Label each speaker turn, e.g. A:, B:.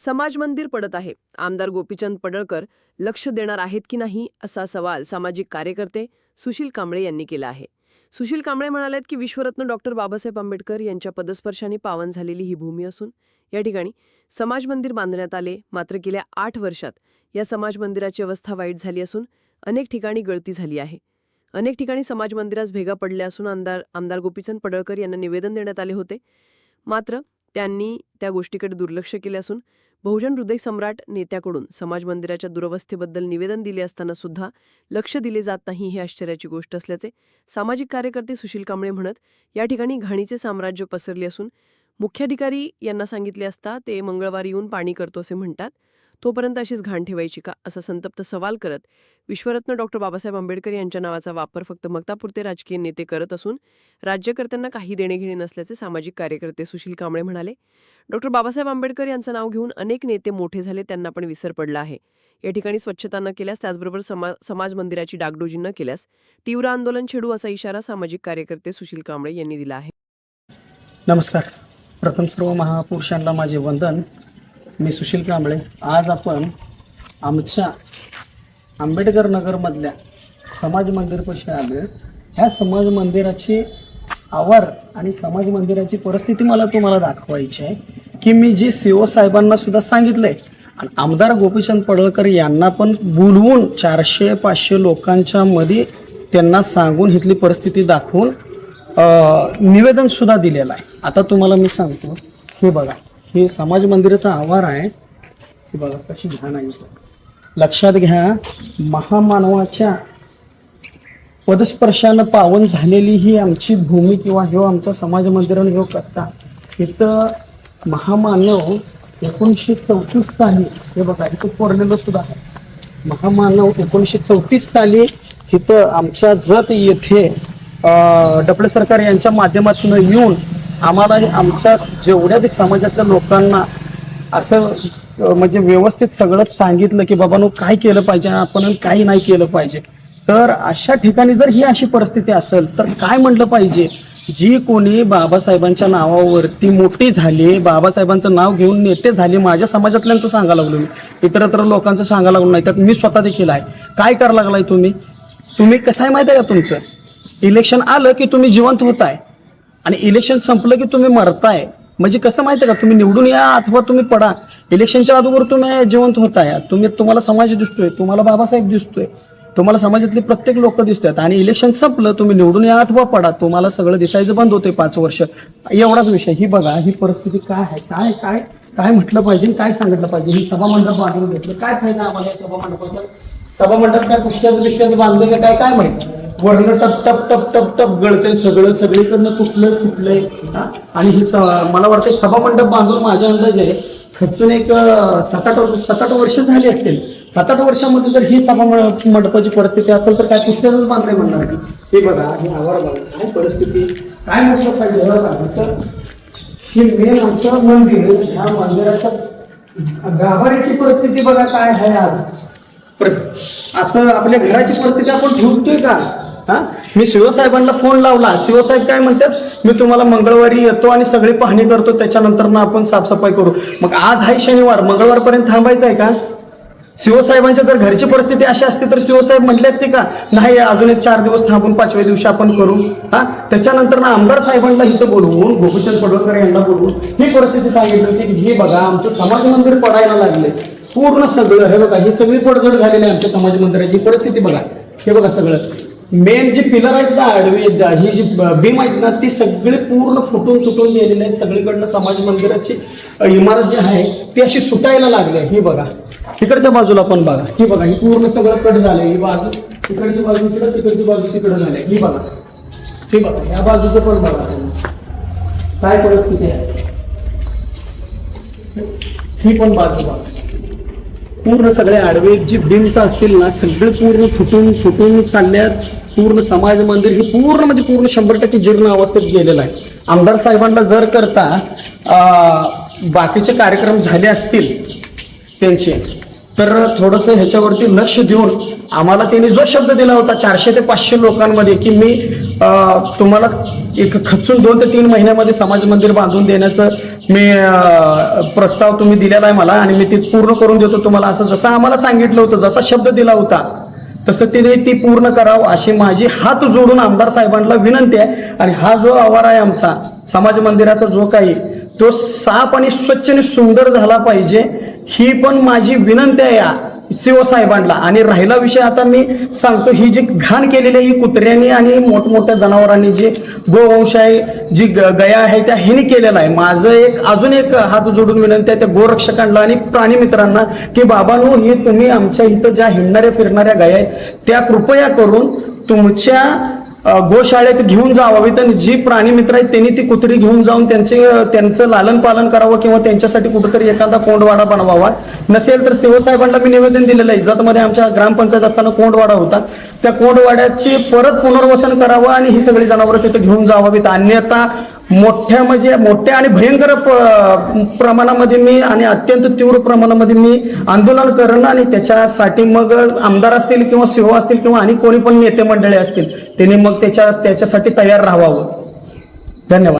A: समाज मंदिर पडत आहे. आमदार गोपीचंद पडळकर लक्ष देणार आहेत की नाही असा सवाल सामाजिक कार्यकर्ते सुशील कांबळे यांनी केला आहे. सुशील कांबळे म्हणालेत की विश्वरत्न डॉक्टर बाबासाहेब आंबेडकर यांच्या पदस्पर्शाने पावन झालेली ही भूमी असून या ठिकाणी समाज मंदिर बांधण्यात आले मात्र गेल्या आठ वर्षात या समाज मंदिराची अवस्था वाईट झाली असून अनेक ठिकाणी गळती झाली आहे. अनेक ठिकाणी समाज मंदिरास भेगा पडल्या असून आमदार आमदार गोपीचंद पडळकर यांना निवेदन देण्यात आले होते. मात्र त्यांनी त्या गोष्टीकडे दुर्लक्ष केले असून बहुजन हृदय सम्राट नेत्याकडून समाज मंदिराच्या दुरवस्थेबद्दल निवेदन दिले असताना सुद्धा लक्ष दिले जात नाही हे आश्चर्याची गोष्ट असल्याचे सामाजिक कार्यकर्ते सुशील कांबळे म्हणत या ठिकाणी घाणीचे साम्राज्य पसरले असून मुख्याधिकारी यांना सांगितले असता ते मंगळवारी येऊन पाणी करतो असे म्हणतात. तोपर्यंत अशीच घाण ठेवायची का? असा संतप्त सवाल करत विश्वरत्न डॉक्टर बाबासाहेब आंबेडकर यांच्या नावाचा वापर फक्त मगतापुरते राजकीय नेते करत असून राज्यकर्त्यांना काही देणेघेणे नसल्याचे सामाजिक कार्यकर्ते सुशील कांबळे म्हणाले. डॉक्टर बाबासाहेब आंबेडकर यांचं नाव घेऊन अनेक नेते मोठे झाले त्यांना पण विसर पडला आहे. या ठिकाणी स्वच्छता न केल्यास त्याचबरोबर समा समाज मंदिराची डागडोजी न केल्यास तीव्र आंदोलन छेडू असा इशारा सामाजिक कार्यकर्ते सुशील कांबळे यांनी दिला आहे.
B: नमस्कार. प्रथम सर्व महापुरुषांना माझे वंदन. मी सुशील कांबळे. आज आपण आमच्या आंबेडकर नगरमधल्या समाज मंदिरपाशी आलो ह्या समाज मंदिराची आवार आणि समाज मंदिराची परिस्थिती मला तुम्हाला दाखवायची आहे की मी जे सी ओ साहेबांना सुद्धा सांगितलंय आणि आमदार गोपीचंद पडळकर यांना पण बोलवून चारशे पाचशे लोकांच्या मध्ये त्यांना सांगून इथली परिस्थिती दाखवून निवेदनसुद्धा निवेदन सुद्धा दिलेलं आहे. आता तुम्हाला मी सांगतो. हे बघा. हे समाज मंदिराचा आवार आहे. हे बघा कशी घाण आहे लक्षात घ्या महामानवाच्या पदस्पर्शानं पावन झालेली ही आमची भूमी किंवा ह्यो आमचा समाज मंदिर आणि ह्यो कट्टा. इथं महामानव एकोणीसशे चौतीस साली हे बघा इथं कोरलेलं सुद्धा आहे. महामानव एकोणीसशे चौतीस साली इथं आमच्या जत येथे डपले सरकार यांच्या माध्यमातून येऊन आम्हाला आमच्या जेवढ्या बी समाजातल्या लोकांना असं म्हणजे व्यवस्थित सगळंच सांगितलं की बाबांनो काय केलं पाहिजे? आपण काही नाही केलं पाहिजे. तर अशा ठिकाणी जर ही अशी परिस्थिती असेल तर काय म्हटलं पाहिजे? जी कोणी बाबासाहेबांच्या नावावरती मोठी झाली बाबासाहेबांचं नाव घेऊन नेते झाले माझ्या समाजातल्यांचं सांगायला लागलो मी. इतरत्र लोकांचं सांगायला लागलो नाही त्यात मी स्वतः देखील आहे. काय करायला लागलाय तुम्ही? तुम्ही कसं आहे माहिती आहे का तुमचं? इलेक्शन आलं की तुम्ही जिवंत होताय. आणि इलेक्शन संपलं की तुम्ही मरताय. म्हणजे कसं माहिती आहे का? तुम्ही निवडून या अथवा तुम्ही पडा. इलेक्शनच्या अगोदर तुम्ही जिवंत होताय तुम्ही तुम्हाला समाज दिसतोय. तुम्हाला बाबासाहेब दिसतोय. तुम्हाला समाजातली प्रत्येक लोक दिसतात. आणि इलेक्शन संपलं तुम्ही निवडून या अथवा पडा. तुम्हाला सगळं दिसायचं बंद होते पाच वर्ष. एवढाच विषय. ही बघा ही परिस्थिती काय आहे? काय काय काय म्हटलं पाहिजे काय सांगितलं पाहिजे? ही सभामंडप बांधून घेतलं. काय फायदा आम्हाला या सभामंडपाचा सभामंडप काय पुष्ट्याचं बिष्ट्याचं बांधलं काय? काय माहिती? वर्ण टप टप टप टप टप गळतंय सगळं सगळीकडनं कुठलं कुठलंय. आणि हे मला वाटतं सभामंडप बांधून माझ्या अंदाजे खचून एक सात आठ वर्ष सात आठ वर्ष झाली असतील. सात आठ वर्षामध्ये जर ही सभा मंडपाची परिस्थिती असेल तर काय पुस्तकच बांधलंय म्हणणार की हे बघा हे आवार बघा. काय परिस्थिती? काय म्हटलं पाहिजे? हे तर हे मेन आमचं मंदिर ह्या मंदिराच्या गाभाऱ्याची परिस्थिती बघा काय आहे आज. असं आपल्या घराची परिस्थिती आपण ठेवतोय का? हा? मी शिवसाहेबांना फोन लावला. शिवसाहेब काय म्हणतात मी तुम्हाला मंगळवारी येतो आणि सगळी पाहणी करतो त्याच्यानंतर ना आपण साफसफाई करू. मग आज आहे शनिवार मंगळवारपर्यंत थांबायचं आहे का? शिवसाहेबांच्या जर घरची परिस्थिती अशी असती तर शिवसाहेब म्हटले असते का नाही अजून एक चार दिवस थांबून पाचव्या दिवशी आपण करू. हा? त्याच्यानंतर ना आमदार साहेबांना इथं बोलवून गोपीचंद पडवळकर यांना बोलवून ही परिस्थिती सांगितली होती की हे बघा आमचं समाज मंदिर पडायला लागले पूर्ण सगळं हे बघा ही सगळी पडझड झालेली आहे आमच्या समाज मंदिराची. परिस्थिती बघा. हे बघा सगळं. मेन जी पिलर आहेत ना आडवी ही जी बीम आहेत ना ती सगळी पूर्ण फुटून तुटून गेलेली आहेत. सगळीकडनं समाज मंदिराची इमारत जी आहे ती अशी सुटायला लागली आहे. ही बघा. तिकडच्या बाजूला पण बघा. ही बघा ही पूर्ण सगळं कट झालंय. ही बाजू तिकडची बाजू तिकडं तिकडची बाजू तिकडं झाली ही बघा. ही बघा या बाजूचं पण बघा. काय परिस्थिती आहे? ही पण बाजू बघा. पूर्ण सगळे आडवे जी बीमचं असतील ना सगळे पूर्ण फुटून फुटून चालल्यात. पूर्ण समाज मंदिर हे पूर्ण म्हणजे पूर्ण शंभर टक्के जीर्ण अवस्थेत गेलेलं आहे. आमदार साहेबांना जर करता बाकीचे कार्यक्रम झाले असतील त्यांचे तर थोडंसं ह्याच्यावरती लक्ष देऊन आम्हाला त्यांनी जो शब्द दिला होता चारशे ते पाचशे लोकांमध्ये की मी तुम्हाला एक खचून दोन ते तीन महिन्यामध्ये समाज मंदिर बांधून देण्याचं मी प्रस्ताव तुम्ही दिलेला आहे मला आणि मी ते पूर्ण करून देतो तुम्हाला. असं जसं आम्हाला सांगितलं होतं जसा शब्द दिला होता तसं तिने ती पूर्ण करावं अशी माझी हात जोडून आमदार साहेबांना विनंती आहे. आणि हा जो आवार आहे आमचा समाज मंदिराचा जो काही तो साफ आणि स्वच्छ आणि सुंदर झाला पाहिजे ही पण माझी विनंती आहे या साहेबांना. आणि राहिला विषय आता मी सांगतो ही जी घाण केलेली आहे, ही कुत्र्यांनी आणि मोठमोठ्या जनावरांनी जी गोवंश आहे जी ग- गया आहे त्या हिने केलेला आहे. माझं एक अजून एक हात जोडून विनंती आहे त्या गोरक्षकांना आणि प्राणी मित्रांना की बाबांनो हे तुम्ही आमच्या इथं ज्या हिंडणाऱ्या फिरणाऱ्या गाया आहेत त्या कृपया करून तुमच्या गोशाळेत घेऊन जावावी तर जी प्राणी मित्र आहेत त्यांनी ती कुत्री घेऊन जाऊन त्यांचे त्यांचं लालन पालन करावं किंवा त्यांच्यासाठी कुठेतरी एखादा कोंडवाडा बनवावा. नसेल तर शिवसाहेबांना मी निवेदन दिलेलं आहे. जतमध्ये आमच्या ग्रामपंचायत असताना कोंडवाडा होता. त्या कोंडवाड्याची परत पुनर्वसन करावं आणि ही सगळी जनावरं तिथे घेऊन जावावीत अन्यथा मोठ्या म्हणजे मोठ्या आणि भयंकर प्रमाणामध्ये मी आणि अत्यंत तीव्र प्रमाणामध्ये मी आंदोलन करणं आणि त्याच्यासाठी मग आमदार असतील किंवा सीओ असतील किंवा आणि कोणी पण नेते मंडळी असतील त्यांनी मग त्याच्या त्याच्यासाठी तयार राहावं. धन्यवाद.